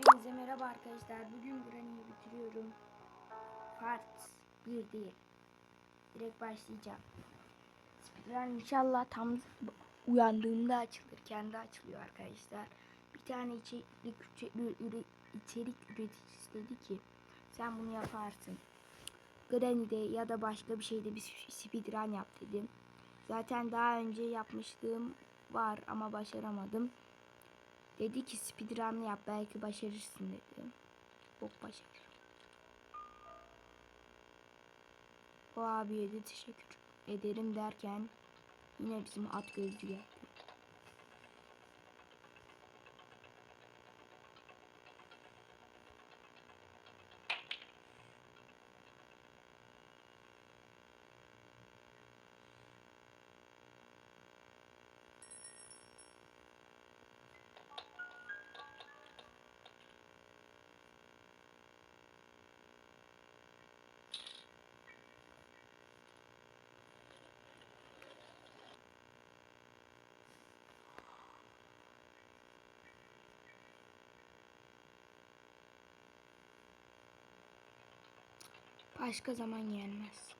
Hepinize merhaba arkadaşlar. Bugün Granny'i bitiriyorum. Part 1 değil. Direkt başlayacağım. Speedrun inşallah tam uyandığımda açılır. Kendi açılıyor arkadaşlar. Bir tane içerik, içerik üreticisi dedi ki sen bunu yaparsın. Granny'de ya da başka bir şeyde bir speedrun yap dedim. Zaten daha önce yapmışlığım var ama başaramadım. Dedi ki speedrun yap belki başarırsın dedi. Bok başarırım. O abiye de teşekkür ederim derken yine bizim at gözlü geldi. Başka zaman gelmez.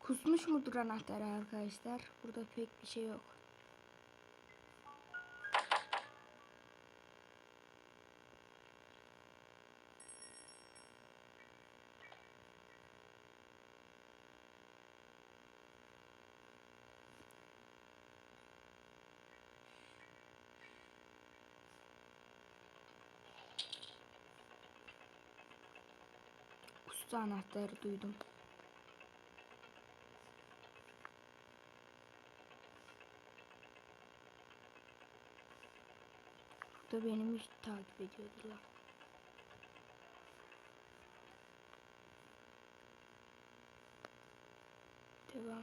Kusmuş mudur anahtar arkadaşlar? Burada pek bir şey yok. Kustu anahtarı duydum. Burada benim hiç takip ediyordular. Devam.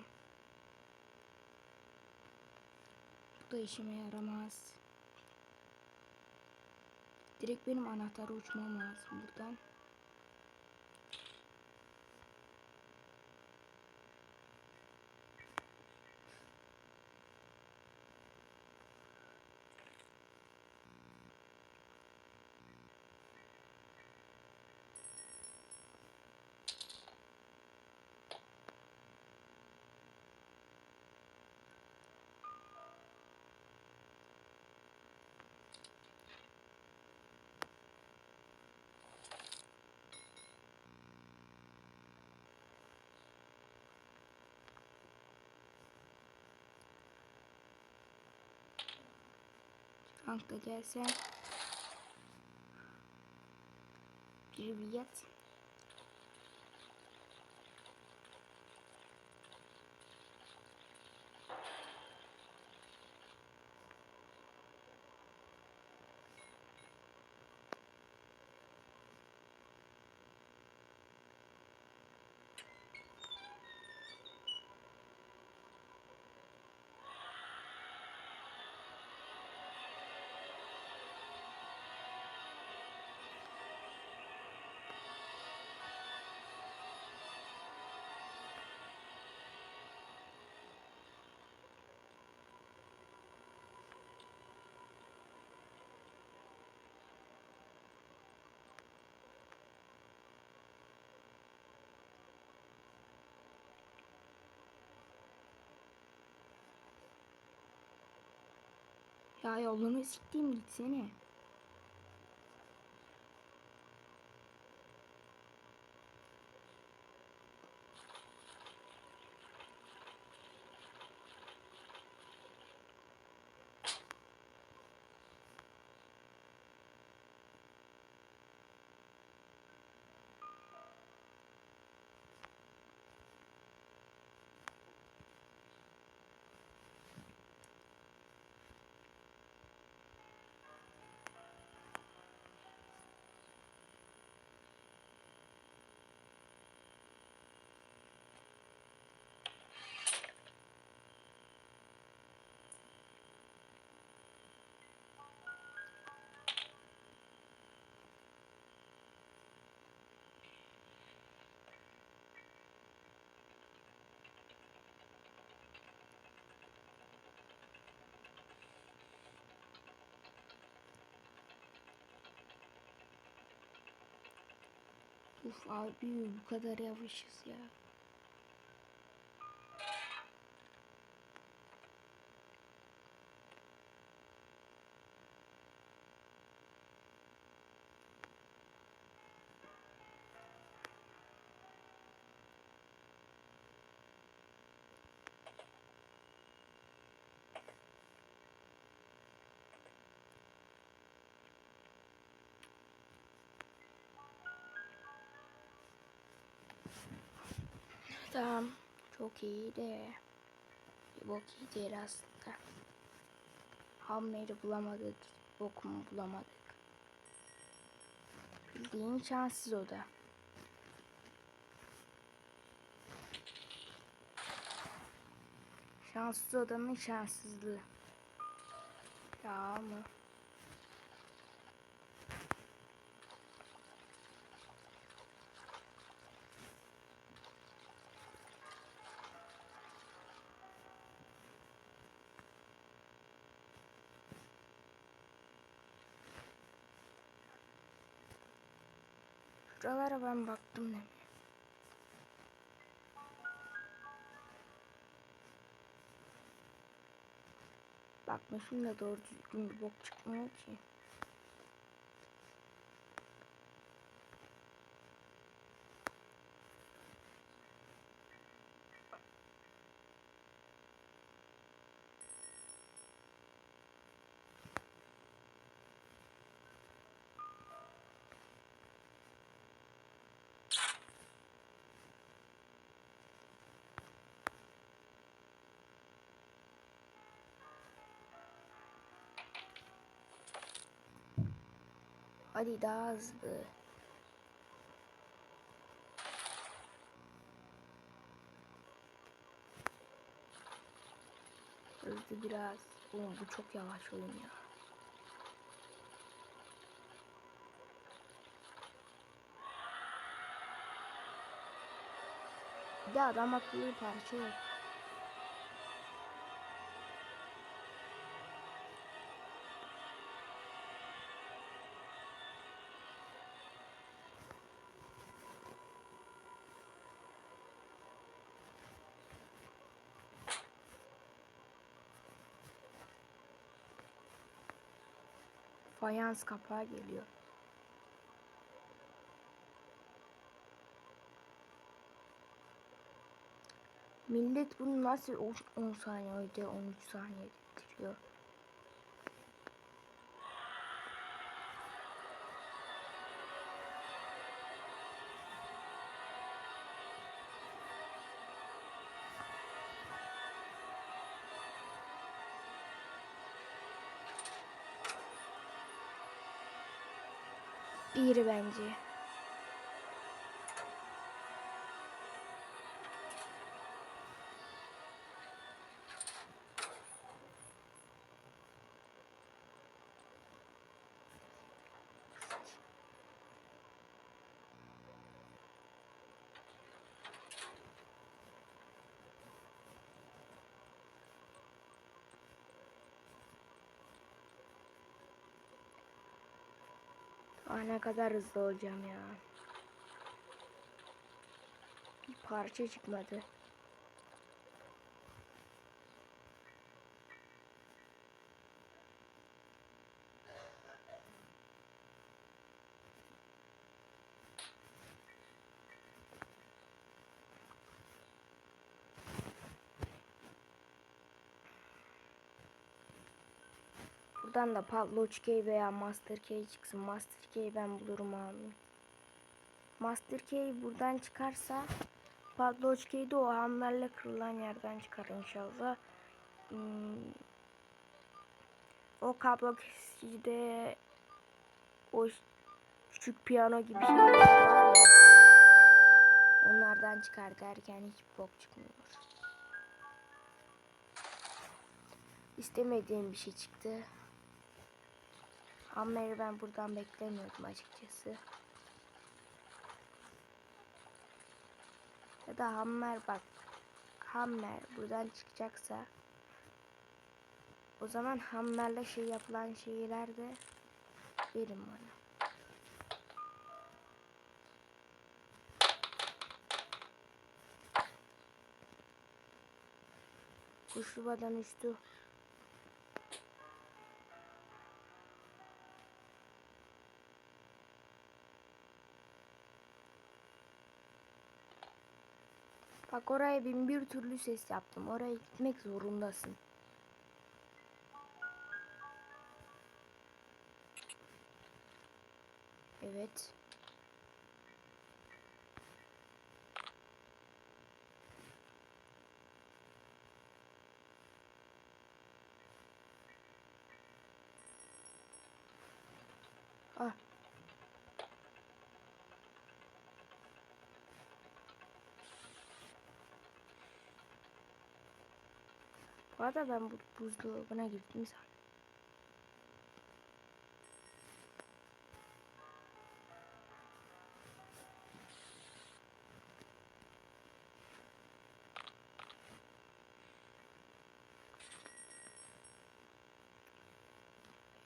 Bu da işime yaramaz. Direkt benim anahtarı uçmam lazım buradan. Gelsen. Привет. Ya yolunu siktiğim gitsene. Uf abi bu kadar yavaşız ya. Tamam. Çok iyi de. Bir bok iyi değil aslında. Hamleri bulamadık. Bokumu bulamadık. Bildiğin şanssız o da. Şanssız odanın şanssızlığı. Ya mı? Şuralara ben baktım ne? Bakmışım da doğru düzgün bir bok çıkmıyor ki. Hadi hızlı. Biraz. Oğlum bu çok yavaş oyun ya. Bir de adam akıllı parça yok. Fayans kapağı geliyor. Millet bunu nasıl 10 saniyede 13 saniyede bitiriyor? Bir bence. Ne kadar hızlı olacağım ya. Bir parça çıkmadı. Buradan da Pabloç Key veya Master Key çıksın. Master Key ben bulurum abi. Master Key buradan çıkarsa Pabloç Key de o hammerle kırılan yerden çıkar inşallah. Hmm. O kablo kesicide o küçük piyano gibi şeyler var ya. Onlardan çıkar derken hiç bok çıkmıyor. İstemediğim bir şey çıktı. Ammer'i ben buradan beklemiyordum açıkçası. Ya da Hammer bak. Hammer buradan çıkacaksa o zaman Hammer'le şey yapılan şeyler de verin bana. Kuşlu badan üstü Bak oraya bin bir türlü ses yaptım. Oraya gitmek zorundasın. Evet. Arada ben bu buzdolabına girdim zaten.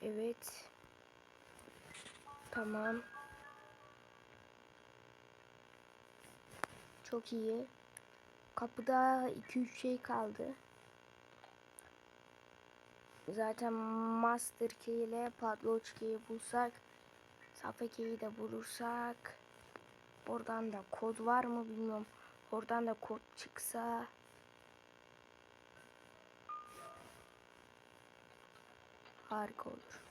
Evet. Tamam. Çok iyi. Kapıda 2-3 şey kaldı. Zaten Master Key ile Padlock Key'i bulsak Safe Key'i de bulursak Oradan da kod var mı bilmiyorum. Oradan da kod çıksa harika olur.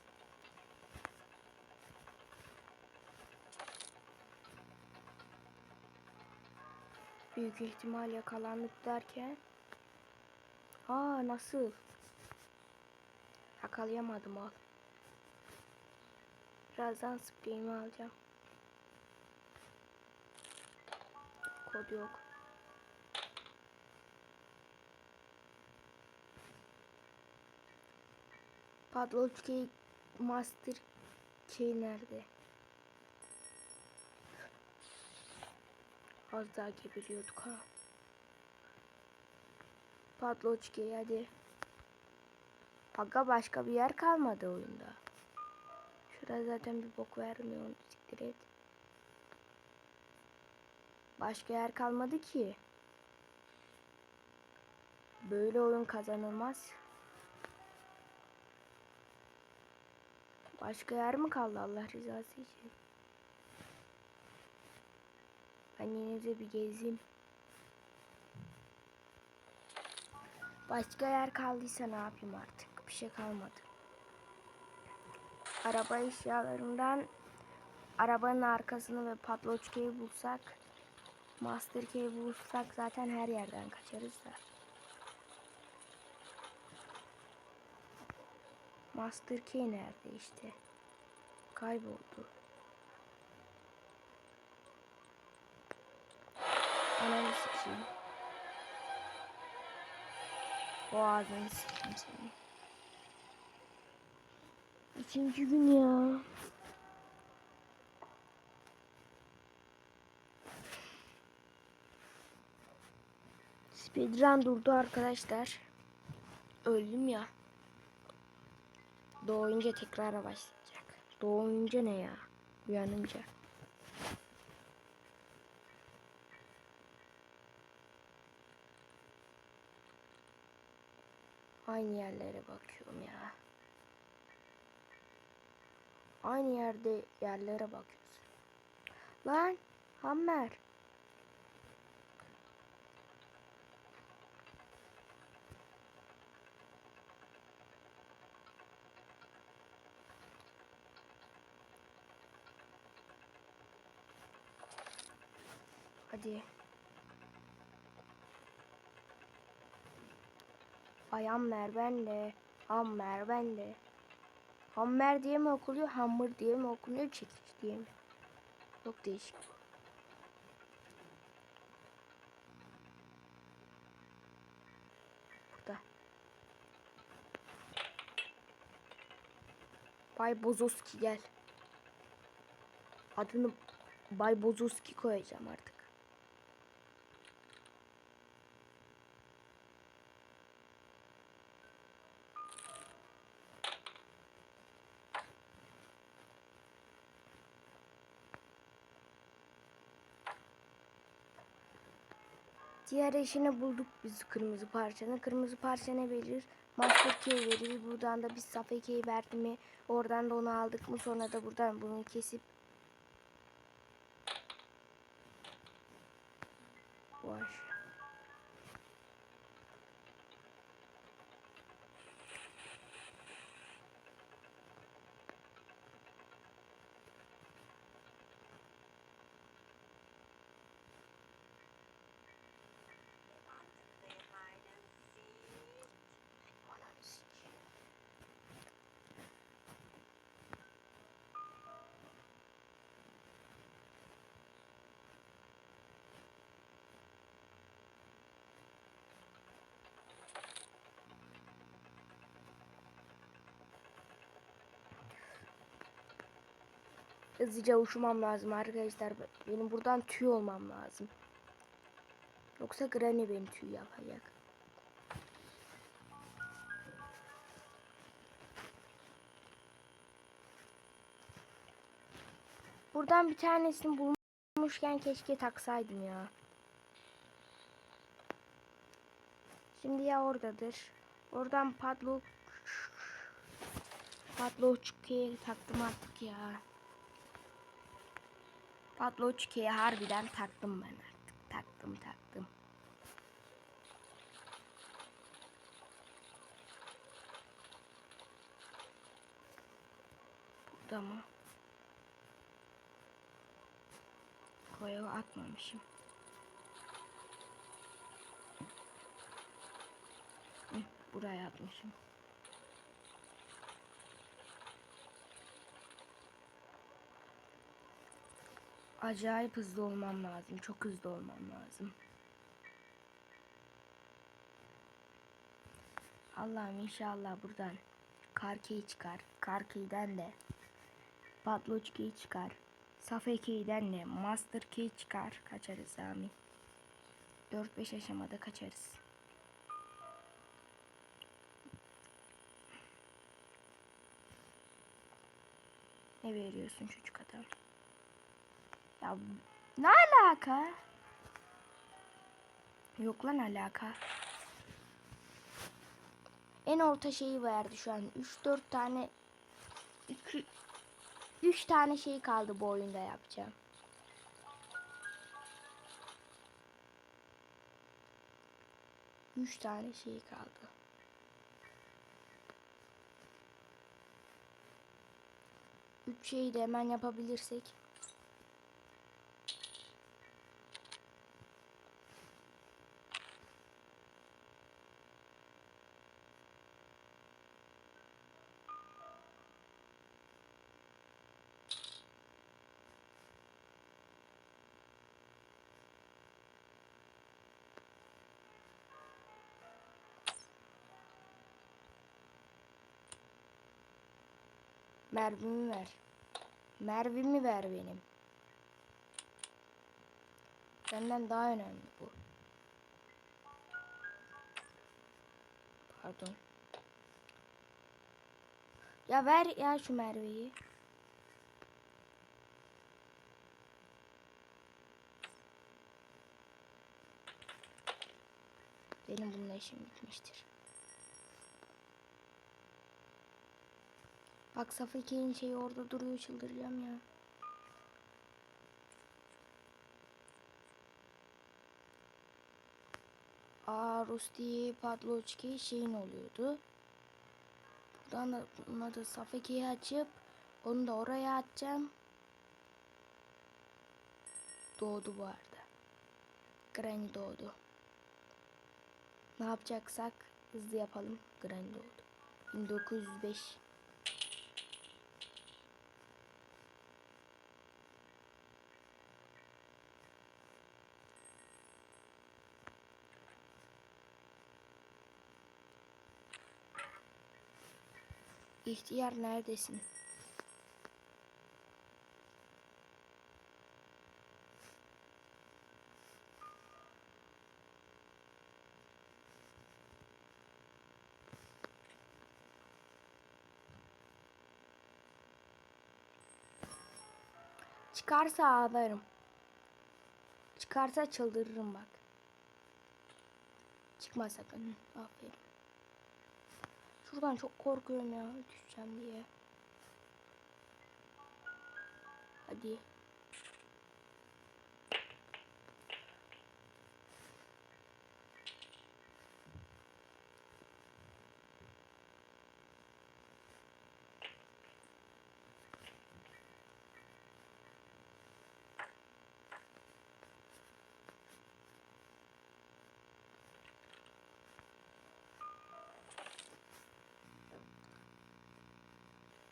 Büyük ihtimal yakalandık derken Aa nasıl? Yakalayamadım al. Birazdan spreyimi alacağım. Kod yok. Padlock key master key nerede? Az daha geberiyorduk ha. Padlock key hadi. Aga başka bir yer kalmadı oyunda. Şurada zaten bir bok vermiyor siktir et. Başka yer kalmadı ki. Böyle oyun kazanılmaz. Başka yer mi kaldı Allah rızası için? Ben yine de bir gezeyim. Başka yer kaldıysa ne yapayım artık? Bir şey kalmadı. Araba eşyalarından arabanın arkasını ve patloçkayı bulsak Master Key'i bulsak zaten her yerden kaçarız da. Master Key nerede işte? Kayboldu. Ananı sikeyim. O ağzını sikeyim seni. İkinci gün ya. Speedrun durdu arkadaşlar. Öldüm ya. Doğunca tekrara başlayacak. Doğunca ne ya? Uyanınca. Aynı yerlere bakıyorum ya. Aynı yerde yerlere bakıyorsun. Lan Hammer. Hadi. Ay Hammer bende. Hammer bende. Hammer diye mi okuluyor? Hammer diye mi okunuyor? Çekiç diye mi? Çok değişik. Burada. Bay Bozoski gel. Adını Bay Bozoski koyacağım artık. Diğer eşini bulduk biz kırmızı parçanın. Kırmızı parça ne verir? Master verir. Buradan da biz safe key verdi mi? Oradan da onu aldık mı? Sonra da buradan bunu kesip var. Hızlıca uçmam lazım arkadaşlar. Benim buradan tüy olmam lazım. Yoksa Granny beni tüy yapacak. Buradan bir tanesini bulmuşken keşke taksaydım ya. Şimdi ya oradadır. Oradan padlock padlock taktım artık ya. Patloçke'ye harbiden taktım ben artık. Taktım taktım. Burada mı? Koya atmamışım. Buraya atmışım. Acayip hızlı olmam lazım. Çok hızlı olmam lazım. Allah'ım inşallah buradan Karkey çıkar. Karkey'den de Patloç Key çıkar. Safe Key'den de Master Key çıkar. Kaçarız amin. 4-5 aşamada kaçarız. Ne veriyorsun çocuk adam? Ya ne alaka? Yok lan alaka. En orta şeyi verdi şu an. 3-4 tane 2 3 tane şey kaldı bu oyunda yapacağım. Üç tane şey kaldı. Üç şeyi de hemen yapabilirsek. Mervimi ver. Mervimi ver benim. Senden daha önemli bu. Pardon. Ya ver ya şu Merve'yi. Benim bununla işim bitmiştir. Bak Safike'nin şeyi orada duruyor çıldıracağım ya. Aa Rusty Padloçki şeyin oluyordu. Buradan da buna da açıp onu da oraya atacağım. Doğdu bu arada. Granny doğdu. Ne yapacaksak hızlı yapalım. Granny doğdu. 1905 İhtiyar neredesin? Çıkarsa ağlarım. Çıkarsa çıldırırım bak. çıkma sakın. Aferin. Şuradan çok korkuyorum ya düşeceğim diye. Hadi.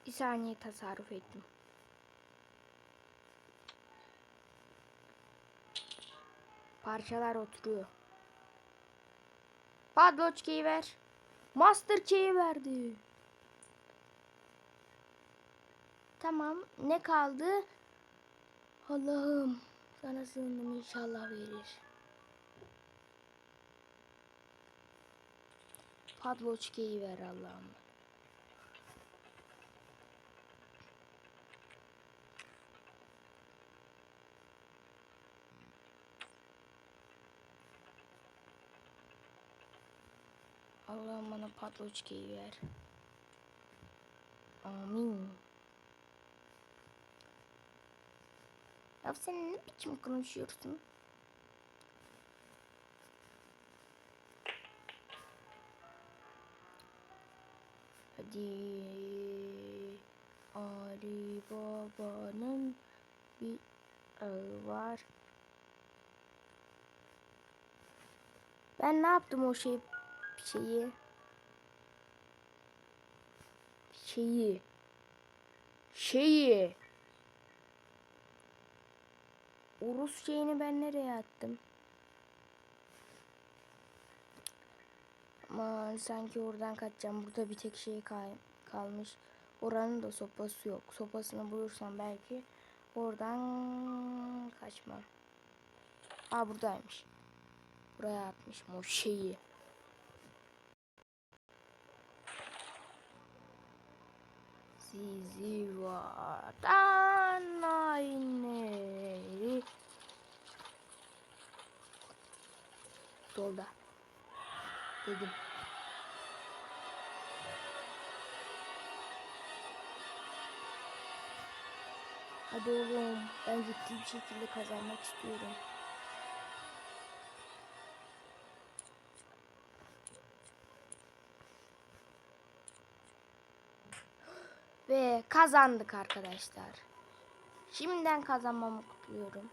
Bir saniye tasarruf ettim. Parçalar oturuyor. Padloçkeyi ver. Master key'i verdi. Tamam. Ne kaldı? Allah'ım. Sana sığındım inşallah verir. Padloçkeyi ver Allah'ım. Allah'ım bana patloçkeyi ver. Amin. Ya sen ne biçim konuşuyorsun? Hadi. Ali Baba'nın bir ağı var. Ben ne yaptım o şey şeyi? Şeyi. Şeyi. O Rus şeyini ben nereye attım? Aman sanki oradan kaçacağım. Burada bir tek şey kay kalmış. Oranın da sopası yok. Sopasını bulursam belki oradan kaçmam. Aa buradaymış. Buraya atmışım o şeyi. Sizi vatan hainleri. Solda. Dedim. Hadi oğlum. Ben ciddi bir şekilde kazanmak istiyorum. Ve kazandık arkadaşlar. Şimdiden kazanmamı kutluyorum.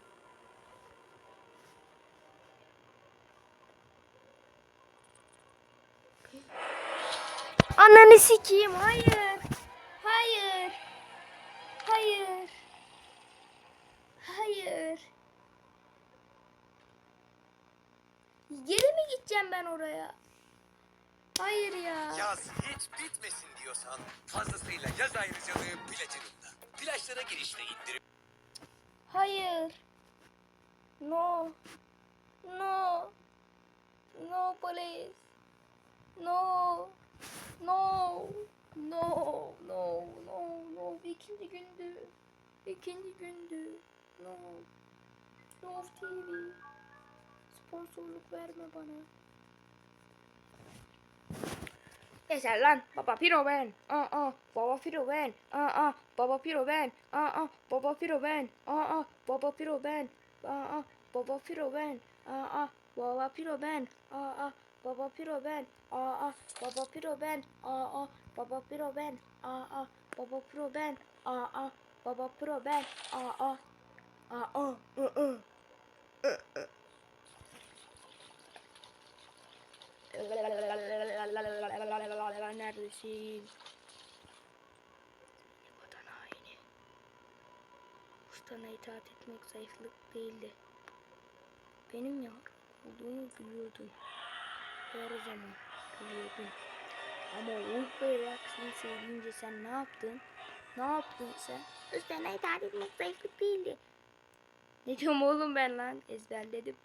Ananı sikeyim. Hayır. Hayır. Hayır. Hayır. Geri mi gideceğim ben oraya? Hayır ya. Yaz hiç bitmesin diyorsan fazlasıyla yaz ayrıcalığı Platinum'da. Plajlara girişte indirim. Hayır. No. No. No please. No. No. No. No. No. No. İkinci gündü. İkinci gündü. No. No TV. Sponsorluk verme bana. Yeter lan. Baba Piro ben. Aa aa. Baba Piro ben. Aa aa. Baba Piro ben. Aa aa. Baba Piro ben. Aa aa. Baba Piro ben. Aa aa. Baba Piro ben. Aa aa. Baba Piro ben. Aa aa. Baba Piro ben. Aa aa. Baba Piro ben. Aa aa. Baba Piro ben. Aa aa. Baba Piro ben. Aa aa. Baba Piro ben. Aa aa. Aa aa. Aa aa. Neredesin? Vatan haini. Ustana itaat etmek zayıflık değildi. Benim yar olduğunu biliyordum. Her zaman biliyordum. Ama ve Rax'ın söyleyince sen ne yaptın? Ne yaptın sen? Ustana itaat etmek zayıflık değildi. Ne diyorum oğlum ben lan? Ezberledim.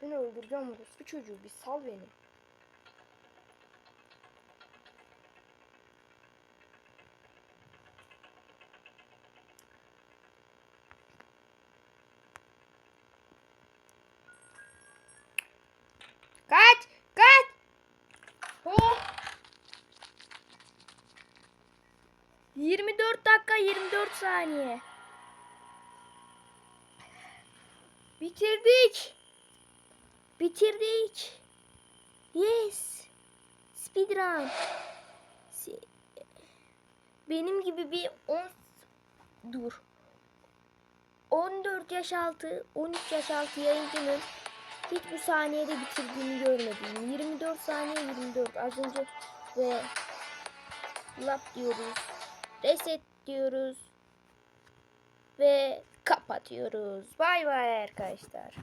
Seni öldüreceğim orospu çocuğu. Bir sal beni. Kaç! Kaç! Oh! 24 dakika 24 saniye. Bitirdik. Bitirdik. Yes. Speedrun. Benim gibi bir 10 dur. 14 yaş altı, 13 yaş altı yayıncının hiç bu saniyede bitirdiğini görmedim. 24 saniye 24. Az önce ve lap diyoruz. Reset diyoruz. Ve kapatıyoruz. Bay bay arkadaşlar.